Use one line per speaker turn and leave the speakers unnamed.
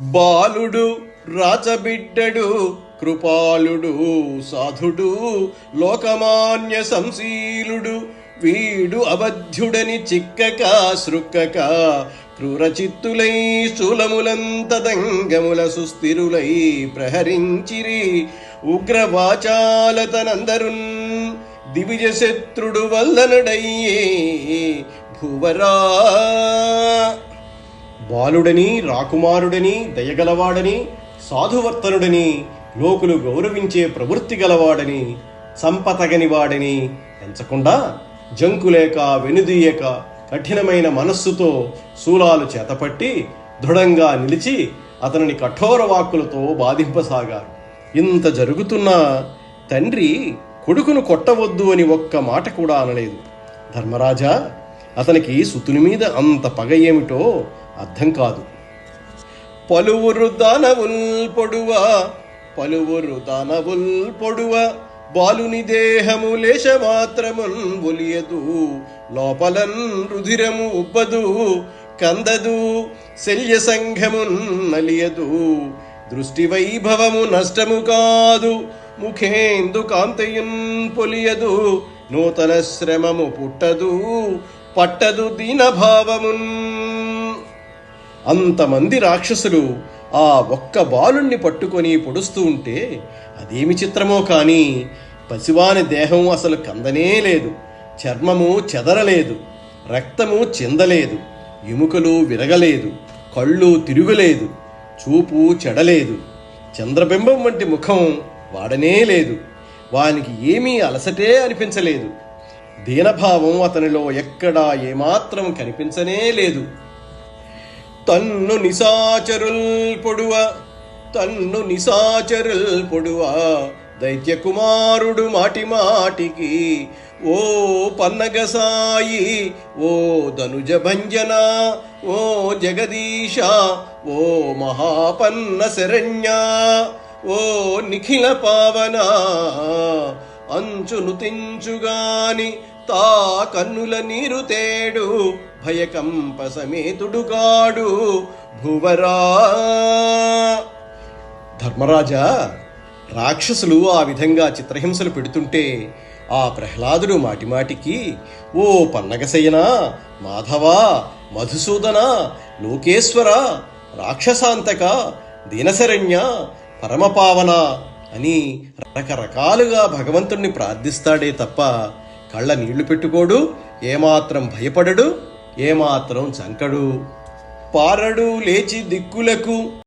బాలుడు రాచబిడ్డడు కృపాలుడు సాధుడు లోకమాన్య సంశీలుడు వీడు అబద్ధుడని చిక్కక సృక్కక క్రూరచిత్తులై శూలములంతదంగముల సుస్థిరులై ప్రహరించిరి. ఉగ్రవాచాలతనందరున్ దివిజ శత్రుడు వల్లనడయ్యే భువరా. బాలుడని రాకుమారుడని దయగలవాడని సాధువర్తనుడని లోకులు గౌరవించే ప్రవృత్తి గలవాడని సంపతగనివాడని ఎంచకుండా జంకులేక వెనుదీయక కఠినమైన మనస్సుతో శూలాలు చేతపట్టి దృఢంగా నిలిచి అతనిని కఠోర వాక్కులతో బాధింపసాగారు. ఇంత జరుగుతున్నా తండ్రి కొడుకును కొట్టవద్దు అని ఒక్క మాట కూడా అనలేదు. ధర్మరాజా అతనికి సుతుని మీద అంత పగ ఏమిటో అర్థం కాదు. పలువురు దానవుల్ పొడువ పలువురు దానవుల్ పొడువ బాలుని దేహము లేశ మాత్రమున్ ఒలియదు లోపలన్ రుధిరము ఉబ్బదు కందదు శల్య సంఘమున్ నలియదు. దృష్టి వైభవము నష్టము కాదు ముఖేందు కాంతయున్ పొలియదు నూతన శ్రమము పుట్టదు పట్టదు దీనభావమున్ అంతమంది రాక్షసులు ఆ ఒక్క బాలుణ్ణి పట్టుకొని పొడుస్తూ ఉంటే అదేమి చిత్రమో కానీ పసివాని దేహం అసలు కందనే లేదు. చర్మము చెదరలేదు. రక్తము చిందలేదు. ఎముకలు విరగలేదు. కళ్ళు తిరుగులేదు. చూపు చెడలేదు. చంద్రబింబం వంటి ముఖం వాడనే లేదు. వానికి ఏమీ అలసటే అనిపించలేదు. దీనభావం అతనిలో ఎక్కడా ఏమాత్రం కనిపించనే లేదు. తన్ను నిశాచరుల్ పొడువ తన్ను నిశాచరుల్ పొడువ. దైత్య కుమారుడు మాటి మాటికి ఓ పన్నగసాయి ఓ ధనుజ భంజన ఓ జగదీశ ఓ మహాపన్న శరణ్య ఓ నిఖిల పావనా. అంచును తెంచుగాని తా కన్నుల నీరు తేడు భయకంప సమేతుడు కాడు భువరా. ధర్మరాజా రాక్షసులు ఆ విధంగా చిత్రహింసలు పెడుతుంటే ఆ ప్రహ్లాదుడు మాటిమాటికి ఓ పన్నగసయ్యనా మాధవా మధుసూదన లోకేశ్వర రాక్షసాంతక దీనశరణ్య పరమపావన అని రకరకాలుగా భగవంతుణ్ణి ప్రార్థిస్తాడే తప్ప కళ్ళ నీళ్ళు పెట్టుకోడు ఏమాత్రం భయపడడు ఏమాత్రం చంకడు. పారడు లేచి దిక్కులకు